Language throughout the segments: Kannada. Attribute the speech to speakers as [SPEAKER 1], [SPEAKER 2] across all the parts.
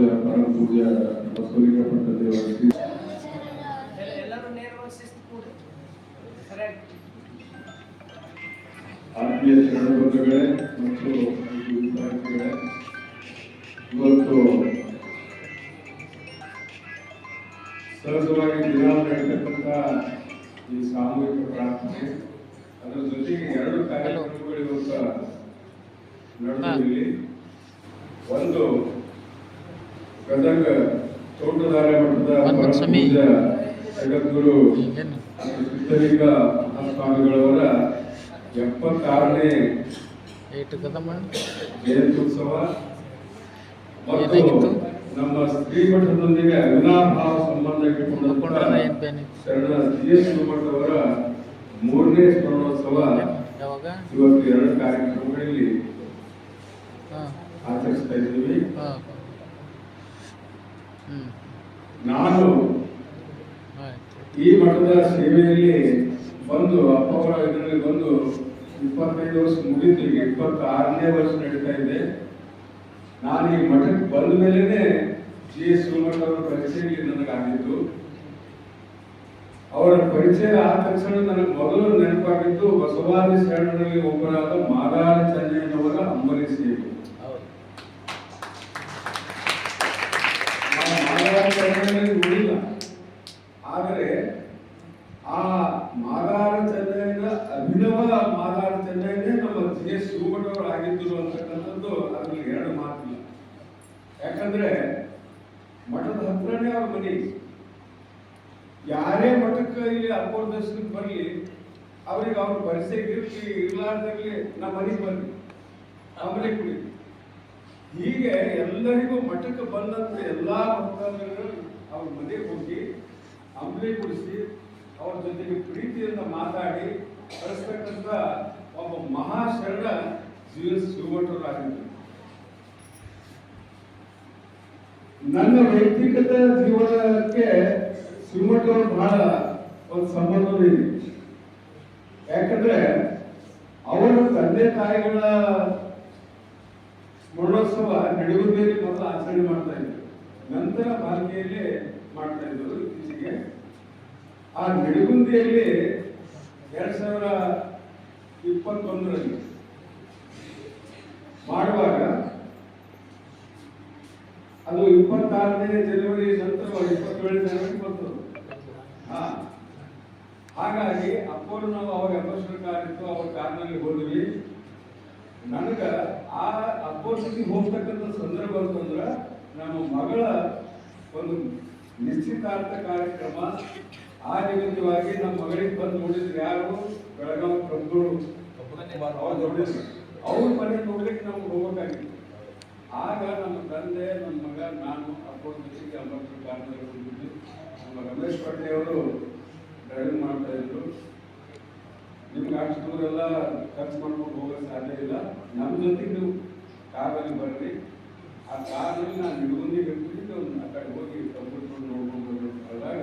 [SPEAKER 1] ಪೂಜ್ಯ ಪರಮ ಪೂಜ್ಯ ದೇವರ ಆತ್ಮೀಯ ಶರಣಬಂಧುಗಳೇ ಮತ್ತು ವಿದ್ಯಾರ್ಥಿಗಳೇ ಇವತ್ತು ಸಹಜವಾಗಿ ದಿನ ನಡೀತಕ್ಕಂಥ ಈ ಸಾಮೂಹಿಕ ಪ್ರಾರ್ಥನೆ. ಅದರ ಜೊತೆಗೆ ಎರಡು ಕಾರ್ಯಕ್ರಮಗಳು ಇವತ್ತು ನಡೆದು ಒಂದು ಗದಗ ತೋಟದಾರ ಮಠದ ಜಗದ್ಗುರು ಸಿದ್ಧಲಿಂಗ ಮಹಾಸ್ವಾಮಿಗಳವರ ಎಪ್ಪತ್ತಾರನೇ ಜಯಂತ್ಯುತ್ಸವ. ಮತ್ತು? ನಮ್ಮ ಶ್ರೀಮಠದೊಂದಿಗೆ ಅವಿನಾಭಾವ ಸಂಬಂಧ
[SPEAKER 2] ಬೇನೆ
[SPEAKER 1] ಶರಣ ಸಿ ಎಸ್ ಶಿವಮಠವರ ಮೂರನೇ ಸ್ಮರಣೋತ್ಸವ. ಇವತ್ತು ಎರಡು ಕಾರ್ಯಕ್ರಮಗಳಲ್ಲಿ
[SPEAKER 2] ಹಾಂ.
[SPEAKER 1] ಆಚರಿಸ್ತಾ ಇದ್ದೀವಿ. ನಾನು ಈ ಮಠದ ಸೇವೆಯಲ್ಲಿ ಬಂದು ಅಪ್ಪವರ ಇದರಲ್ಲಿ ಬಂದು ಇಪ್ಪತ್ತೈದು ವರ್ಷ ಮುಗಿತು, ಈಗ ಇಪ್ಪತ್ತಾರನೇ ವರ್ಷ ನಡೀತಾ ಇದೆ. ನಾನು ಈ ಮಠಕ್ಕೆ ಬಂದ ಮೇಲೇ ಜಿ ಎಸ್ ಶಿವಮಠ ಅವರ ಪರಿಚಯ ನನಗಾಗಿತ್ತು. ಅವರ ಪರಿಚಯ ಆದ ತಕ್ಷಣ ನನಗೆ ಮೊದಲು ನೆನಪಾಗಿದ್ದು ಬಸವಾದಿ ಶರಣರಲ್ಲಿ ಒಬ್ಬರಾದ ಮಾದಾರ ಚಂದ್ರಯ್ಯನವರ ಅಂಬರೀಷ್ ಸೇವೆ ನಾನು ಚೆನ್ನಯ್ಯನಲ್ಲಿ ನೋಡಿಲ್ಲ ಆದರೆ ಆ ಮಾದಾರ ಚೆನ್ನೈನ ಅಭಿನವ ಮಾದಾರ ಚೆನ್ನೈನೇ ನಮ್ಮ ಜಿ ಎಸ್ ಶಿವಮಠ ಅವರು ಆಗಿದ್ದರು ಅಂತಕ್ಕಂಥದ್ದು ಅದ್ರಲ್ಲಿ ಎರಡು ಮಾತಿಲ್ಲ. ಯಾಕಂದ್ರೆ ಮಠದ ಹತ್ರನೇ ಅವ್ರ ಮನೆ ಯಾರೇ ಮಠಕ್ಕೆ ಇಲ್ಲಿ ಅಪ್ಪೋರ್ ದರ್ಶನಕ್ಕೆ ಬರಲಿ, ಅವ್ರಿಗೆ ಅವ್ರ ಪರಿಚಯ ಇರಲಿ, ಇರ್ಲಾರ್ದಾಗ್ಲಿ ನಮ್ಮ ಮನೆಗೆ ಬರ್ಲಿ. ಆಮೇಲೆ ಕುಡಿ. ಹೀಗೆ ಎಲ್ಲರಿಗೂ ಮಠಕ್ಕೆ ಬಂದಂತ ಎಲ್ಲ ಭಕ್ತಾದಿಗಳು ಅವ್ರ ಮನೆಗೆ ಹೋಗಿ ಅಂಬಲಿ ಕುಡಿಸಿ ಅವ್ರ ಜೊತೆಗೆ ಪ್ರೀತಿಯಿಂದ ಮಾತಾಡಿ ಕಳಿಸ್ತಕ್ಕಂಥ ಒಬ್ಬ ಮಹಾಶರಣ ಜಿ ಎಸ್ ಶಿವಮಠರಾಗಿದ್ದರು ನನ್ನ ವ್ಯಕ್ತಿಗತ ಜೀವನಕ್ಕೆ ಶಿವಮಠ ಅವರು ಬಹಳ ಒಂದು ಸಂಬಂಧವೂ ಇದೆ. ಯಾಕಂದ್ರೆ ಅವರು ತಂದೆ ತಾಯಿಗಳ ಸ್ಮರಣೋತ್ಸವ ಮೇಲೆ ಮೊದಲು ಆಚರಣೆ ಮಾಡ್ತಾ ಇದ್ರು. ನಂತರ ಬಾಲ್ಕಿಯಲ್ಲಿ ಮಾಡ್ತಾ ಇದ್ರು ಇತ್ತೀಚೆಗೆ. ಆ ನಡುಗುಂದಿಯಲ್ಲಿ ಎರಡ್ ಸಾವಿರ ಇಪ್ಪತ್ತೊಂದರಲ್ಲಿ ಮಾಡುವಾಗ ಅದು ಇಪ್ಪತ್ತಾರನೇ ಜನವರಿ ನಂತರ ಇಪ್ಪತ್ತೇಳನೇ ಜನವರಿ ಬಂತು ಹಾ. ಹಾಗಾಗಿ ಅಪ್ಪರು ನಾವು ಅವಾಗ ಅಂಬಾಸಿಡರ್ ಕಾರ್ ಇತ್ತು ಅವ್ರ ಕಾರ್ನಲ್ಲಿ ಹೋದ್ವಿ. ನನಗ ಅಪೋಸಿಟಿ ಹೋಗ್ತಕ್ಕಂಥ ಸಂದರ್ಭ ಅಂತಂದ್ರೆ ನಮ್ಮ ಮಗಳ ಒಂದು ನಿಶ್ಚಿತಾರ್ಥ ಕಾರ್ಯಕ್ರಮ ಆ ನಿಮಿತ್ತವಾಗಿ ನಮ್ಮ ಮಗಳಿಗೆ ಬಂದು ನೋಡಿದ್ರು ಯಾರು? ಬೆಳಗಾವಿ ಪ್ರಭುಗಳು. ಅವ್ರು ಮನೆ ನೋಡ್ಲಿಕ್ಕೆ ನಮ್ಗೆ ಹೋಗ್ಬೇಕಾಗಿತ್ತು. ಆಗ ನಮ್ಮ ತಂದೆ, ನಮ್ಮ ಮಗ, ನಾನು ಅಂಬೇಡ್ಕರ್ ಕಾರ್ನಲ್ಲಿ ಹೋಗಿದ್ವಿ ನಮ್ಮ ರಮೇಶ್ ಪಟ್ಟಿ ಅವರು ಡ್ರೈವಿಂಗ್ ಮಾಡ್ತಾ ಇದ್ರು. ನಿಮ್ಗೆ ಅಷ್ಟು ದೂರೆಲ್ಲ ಖರ್ಚು ಮಾಡ್ಕೊಂಡು ಹೋಗೋಕೆ ಸಾಧ್ಯ ಇಲ್ಲ. ನಮ್ಮ ಜೊತೆಗೆ ನೀವು ಕಾರಲ್ಲಿ ಬರಲಿ, ಆ ಕಾರಲ್ಲಿ ನಾನು ನಿಡ್ಗೊಂಡಿ ಹಿಡ್ಕೊಂಡು ಆ ಕಡೆ ಹೋಗಿ ಕಂಪ್ಯೂಟರ್ ನೋಡ್ಕೊಂಡು ಬಂದಾಗ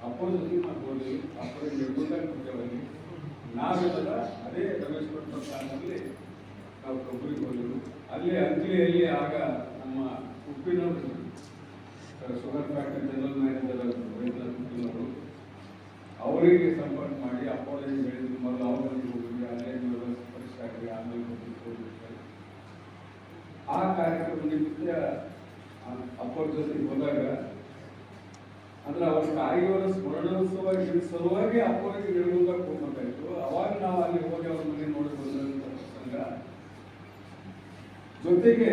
[SPEAKER 1] ನಾವು ಹೋದ್ವಿ ಅಪ್ಪನಿಗೆ ನಿಡ್ಕೊಂಡಾಗ ಹೋಗ್ತೇವಲ್ಲಿ ನಾವೆಲ್ಲ ಅದೇ ರಮೇಶ್ ಭಟ್ ಕಾರಲ್ಲಿ ನಾವು ಕಬ್ಬರಿಗೆ ಹೋದರು ಅಲ್ಲಿ ಅಂಗಡಿಯಲ್ಲಿ ಆಗ ನಮ್ಮ ಉಪ್ಪಿನವರು ಶುಗರ್ ಫ್ಯಾಕ್ಟ್ರಿ ಜನರಲ್ ಮ್ಯಾನೇಜರ್ ಉಪ್ಪಿನವರು, ಅವರಿಗೆ ಸಂಪರ್ಕ ಮಾಡಿ ಅಪ್ಪೋಲಜಿ ಹೇಳಿದ್ರು, ಮೊದಲು ಅವ್ರ ಹೋಗಿ ಹೋಗಿದ್ವಿ ಅಲ್ಲೇ ಪರೀಕ್ಷೆ ಆಗ್ರಿ ಆಮೇಲೆ ಹೋಗಿ ಆ ಕಾರ್ಯಕ್ರಮ ನಿಮಿತ್ತ ಅಪ್ಪರ ಜೊತೆಗೆ ಹೋದಾಗ ಅಂದ್ರೆ ಅವ್ರ ತಾಯಿಯವರ ಸ್ಮರಣೋತ್ಸವ ಸಲುವಾಗಿ ಅಪ್ಪರಿಗೆ ನಿರ್ಮೂಲಕ್ಕೆ ಹೋಗ್ಬೇಕಾಯ್ತು ಅವಾಗ ನಾವು ಅಲ್ಲಿ ಹೋಗಿ ಅವ್ರ ಮನೆ ನೋಡಿ ಬಂದಂತ ಪ್ರಸಂಗ. ಜೊತೆಗೆ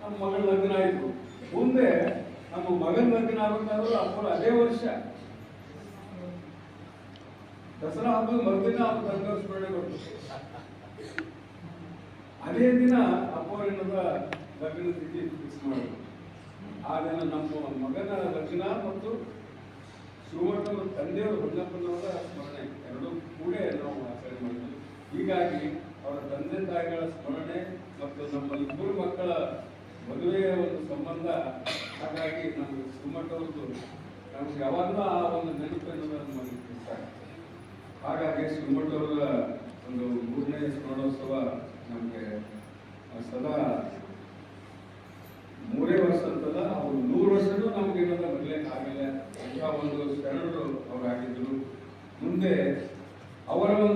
[SPEAKER 1] ನಮ್ಮ ಮಗಳ ಲಗ್ನ ಆಯ್ತು. ಮುಂದೆ ನಮ್ಮ ಮಗನ ಲಗ್ನ ಆಗ್ಬೇಕಾದ್ರೂ ಅಪ್ಪರು ಅದೇ ವರ್ಷ. ದಸರಾ ಹಬ್ಬದ ಮರುದಿನ ಅವ್ರ ತಂದೆ ಸ್ಮರಣೆ ಕೊಟ್ಟು ಅದೇ ದಿನ ಅಪ್ಪವರಿನದ ಲಗ್ನ ತಿಥಿ ಫಿಕ್ಸ್ ಮಾಡಬೇಕು ಆ ನಮ್ಮ ಮಗನ ಲಗ್ನ ಮತ್ತು ಶಿವಮೊಗ್ಗದ ತಂದೆಯವರು ಹೊನ್ನಪ್ಪನವರ ಸ್ಮರಣೆ, ಎರಡೂ ಕೂಡೇ ನಾವು ಆಚರಣೆ ಮಾಡಿದ್ವಿ ಹೀಗಾಗಿ ಅವರ ತಂದೆ ತಾಯಿಗಳ ಸ್ಮರಣೆ ಮತ್ತು ನಮ್ಮ ಇಬ್ಬರು ಮಕ್ಕಳ ಮದುವೆಯ ಒಂದು ಸಂಬಂಧ, ಹಾಗಾಗಿ ನಮಗೆ ಶಿವಮೊಗ್ಗವ್ರದ್ದು ನಮ್ಗೆ ಯಾವಾಗಲೂ ಆ ಒಂದು ನೆನಪು ಅನ್ನೋದು ನಮಗೆ. ಹಾಗಾಗಿ ಶಿವಮೊಗ್ಗವರ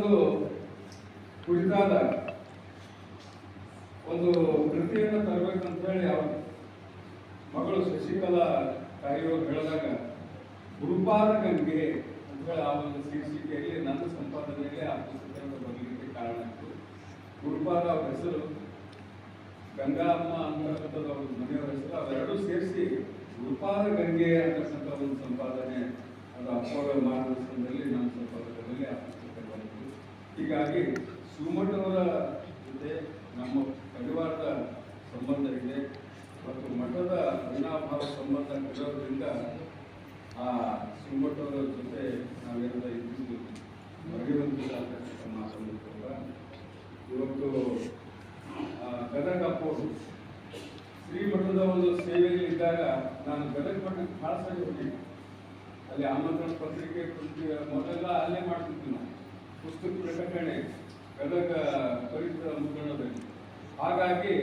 [SPEAKER 1] ಒಂದು ಕುರಿತಾದ ಒಂದು ಕೃತಿಯನ್ನು ತರಬೇಕಂತ ಹೇಳಿ ಅವರು ಮಗಳು ಶಶಿಕಲಾ ತಾಯಿಯವರು ಹೇಳಿದಾಗ ಗುರುಪಾದ ಗಂಗೆ ಅಂತ ಹೇಳಿ ಆ ಒಂದು ಶೀರ್ಷಿಕೆಯಲ್ಲಿ ನನ್ನ ಸಂಪಾದನೆಯಲ್ಲಿ ಆ ಬರಲಿಕ್ಕೆ ಕಾರಣ ಆಯಿತು. ಗುರುಪಾದ ಅವರ ಹೆಸರು ಗಂಗಾಮ್ಮ ಅಂತಕ್ಕಂಥದ್ದು ಅವ್ರ ಮನೆಯವರ ಹೆಸರು. ಅವೆರಡೂ ಸೇರಿಸಿ ಗುರುಪಾದ ಗಂಗೆ ಅಂತಕ್ಕಂಥ ಒಂದು ಸಂಪಾದನೆ, ಅದು ಅಪ್ಪಗಳ ಮಾರ್ಗದರ್ಶನದಲ್ಲಿ ನಾನು ಹೀಗಾಗಿ ಶಿವಮಠವರ ಜೊತೆ ನಮ್ಮ ಪರಿವಾರದ ಸಂಬಂಧ ಇದೆ ಮತ್ತು ಮಠದ ಅವಿನಾಭಾವ ಸಂಬಂಧ ಕಳೆಯೋದ್ರಿಂದ ಆ ಶಿವಮಠವರ ಜೊತೆ ನಾವೆಲ್ಲ ಇದ್ದು ಬರೆಯುವಂತಿಲ್ಲ ಮಾತನ್ನು ಕೂಡ. ಇವತ್ತು ಗದಗ ಮಠದ ಶ್ರೀಮಠದ ಒಂದು ಸೇವೆಯಲ್ಲಿ ಇದ್ದಾಗ ನಾನು ಗದಗ ಮಠಕ್ಕೆ ಭಾಳ ಸರಿ ಹೋಗಿದ್ದೆ. ಅಲ್ಲಿ ಆಮಂತ್ರಣ ಪತ್ರಿಕೆ ಮೊದಲೆಲ್ಲ ಅಲ್ಲೇ ಮಾಡ್ತಿದ್ವಿ ನಾವು. ಪುಸ್ತಕ ಪ್ರಕಟಣೆ, ಗದಗ ಪರಿಸರ ಮುದ್ರಣದಲ್ಲಿ. ಹಾಗಾಗಿ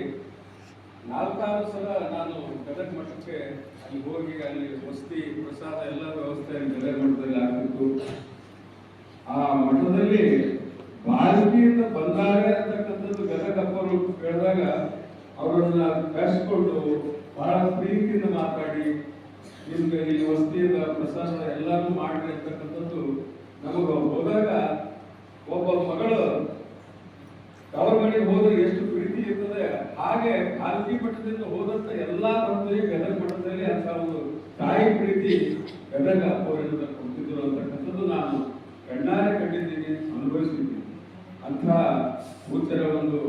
[SPEAKER 1] ನಾಲ್ಕಾರು ಸಲ ನಾನು ಗದಗ ಮಠಕ್ಕೆ ಅಲ್ಲಿ ಹೋಗಿ ಅಲ್ಲಿ ವಸತಿ, ಪ್ರಸಾದ ಎಲ್ಲ ವ್ಯವಸ್ಥೆ ಗದಗ ಮಠದಲ್ಲಿ ಆಗ್ತಿತ್ತು. ಆ ಮಠದಲ್ಲಿ ಬಾಳ್ಕಿಯಿಂದ ಬಂದಾರೆ ಅಂತಕ್ಕಂಥದ್ದು ಗದಗಪ್ಪರು ಕೇಳಿದಾಗ ಅವರನ್ನ ಕರೆಸ್ಕೊಂಡು ಬಹಳ ಪ್ರೀತಿಯಿಂದ ಮಾತಾಡಿ, ನಿಮ್ಗೆ ಈ ವಸ್ತಿಯಿಂದ ಪ್ರಸಾದ ಎಲ್ಲಾನು ಮಾಡಿ ಅಂತಕ್ಕಂಥದ್ದು ನಮಗೆ ಹೋದಾಗ ಒಬ್ಬ ಮಗಳು ಅವರ ಮನೆಗೆ ಹೋದ್ರೆ ಎಷ್ಟು ಪ್ರೀತಿ ಇರ್ತದೆ, ಹಾಗೆ ಖಾಸಗಿ ಮಠದಿಂದ ಹೋದಂತ ಎಲ್ಲಾ ಭಕ್ತರಿಗೆ ಗದಗ ಮಠದಲ್ಲಿ ಅಂತ ಒಂದು ತಾಯಿ ಪ್ರೀತಿ ಗದಗ ಅಪ್ಪವರಿಂದ ಕೊಡ್ತಿದ್ರು ಅಂತಕ್ಕಂಥದ್ದು ನಾನು ಕಣ್ಣಾರೆ ಕಂಡಿದ್ದೀನಿ, ಅನುಭವಿಸಿದ್ದೀನಿ. ಅಂಥ ಉತ್ತರ ಒಂದು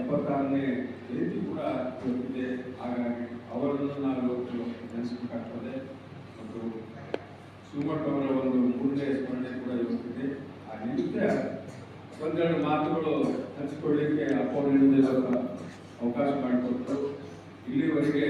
[SPEAKER 1] ಎಪ್ಪತ್ತಾರನೇ ಜಯಂತಿ ಕೂಡ ಇದೆ ಹಾಗಾಗಿ ಅವರನ್ನು ಇವತ್ತು ನೆನೆಸಬೇಕಾಗ್ತದೆ. ಮತ್ತು ಸುಮಟ್ ಅವರ ಒಂದು ಮೂರನೇ ಸ್ಮರಣೆ ಕೂಡ ಇವತ್ತಿದೆ ಇದ್ರೆ ಒಂದೆರಡು ಮಾತುಗಳು ಹಂಚಿಕೊಳ್ಳಲಿಕ್ಕೆ ಅಪ್ಪ ಸ್ವಲ್ಪ ಅವಕಾಶ ಮಾಡಿಕೊಟ್ಟು ಇಲ್ಲಿವರೆಗೆ